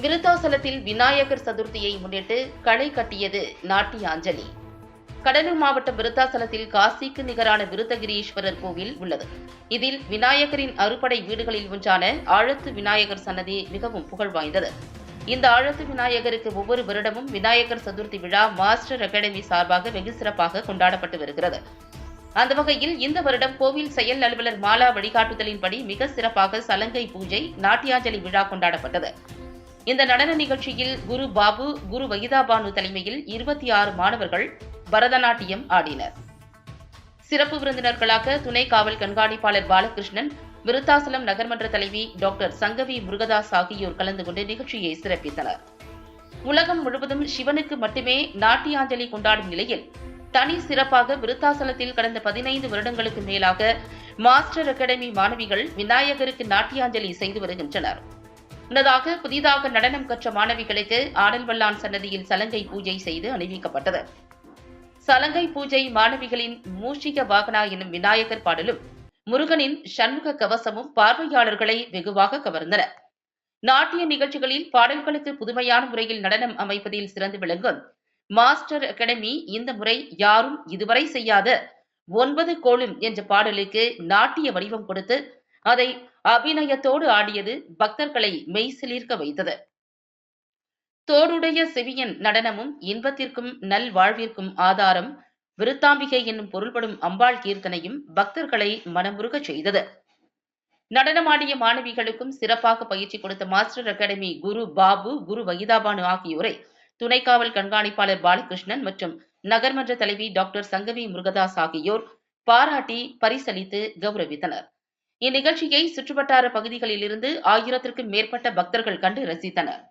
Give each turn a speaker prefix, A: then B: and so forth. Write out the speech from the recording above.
A: விருத்தாசலத்தில் விநாயகர் சதுர்த்தியை முன்னிட்டு களை கட்டியது நாட்டியாஞ்சலி. கடலூர் மாவட்டம் விருத்தாசலத்தில் காசிக்கு நிகரான விருத்தகிரீஸ்வரர் கோவில் உள்ளது. இதில் விநாயகரின் அறுபடை வீடுகளில் ஒன்றான ஆழத்து விநாயகர் சன்னதி மிகவும் புகழ் வாய்ந்தது. இந்த ஆழத்து விநாயகருக்கு ஒவ்வொரு வருடமும் விநாயகர் சதுர்த்தி விழா மாஸ்டர் அகாடமி சார்பாக வெகு சிறப்பாக கொண்டாடப்பட்டு வருகிறது. அந்த வகையில் இந்த வருடம் கோவில் செயல் அலுவலர் மாலா வழிகாட்டுதலின்படி மிக சிறப்பாக சலங்கை பூஜை நாட்டியாஞ்சலி விழா கொண்டாடப்பட்டது. இந்த நடன நிகழ்ச்சியில் குரு பாபு குரு வகிதாபானு தலைமையில் இருபத்தி ஆறு மாணவர்கள் பரதநாட்டியம் ஆடினர். சிறப்பு விருந்தினர்களாக துணை காவல் கண்காணிப்பாளர் பாலகிருஷ்ணன் விருத்தாசலம் நகர்மன்ற தலைவி டாக்டர் சங்கவி முருகதாஸ் ஆகியோர் கலந்து கொண்டு நிகழ்ச்சியை சிறப்பித்தனர். உலகம் முழுவதும் சிவனுக்கு மட்டுமே நாட்டியாஞ்சலி கொண்டாடும் நிலையில் தனி சிறப்பாக விருத்தாசலத்தில் கடந்த பதினைந்து வருடங்களுக்கு மேலாக மாஸ்டர் அகாடமி மாணவிகள் விநாயகருக்கு நாட்டியாஞ்சலி செய்து வருகின்றனர். முன்னதாக புதிதாக நடனம் கற்ற மாணவிகளுக்கு ஆடல்வல்லான் சன்னதியில் சலங்கை பூஜை செய்து அணிவிக்கப்பட்டது. சலங்கை பூஜை மாணவிகளின் மூஷிக வாகனா எனும் விநாயகர் பாடலும் முருகனின் சண்முக கவசமும் பார்வையாளர்களை வெகுவாக கவர்ந்தன. நாட்டிய நிகழ்ச்சிகளில் பாடல்களுக்கு புதுமையான முறையில் நடனம் அமைப்பதில் சிறந்து விளங்கும் மாஸ்டர் அகாடமி இந்த முறை யாரும் இதுவரை செய்யாத ஒன்பது கோளும் என்ற பாடலுக்கு நாட்டிய வடிவம் கொடுத்து அதை அபிநயத்தோடு ஆடியது பக்தர்களை மெய்சிலிர்க்க வைத்தது. தோடுடைய செவியன் நடனமும் இன்பத்திற்கும் நல்வாழ்விற்கும் ஆதாரம் விருத்தாம்பிகை என்னும் பொருள்படும் அம்பாள் கீர்த்தனையும் பக்தர்களை மனமுருகச் செய்தது. நடனமாடிய மாணவிகளுக்கும் சிறப்பாக பயிற்சி கொடுத்த மாஸ்டர் அகாடமி குரு பாபு குரு வகிதாபானு ஆகியோரை துணை காவல் கண்காணிப்பாளர் பாலகிருஷ்ணன் மற்றும் நகர்மன்ற தலைவி டாக்டர் சங்கவி முருகதாஸ் ஆகியோர் பாராட்டி பரிசளித்து கௌரவித்தனர். இந்நிகழ்ச்சியை சுற்றுவட்டார பகுதிகளிலிருந்து ஆயிரத்திற்கும் மேற்பட்ட பக்தர்கள் கண்டு ரசித்தனர்.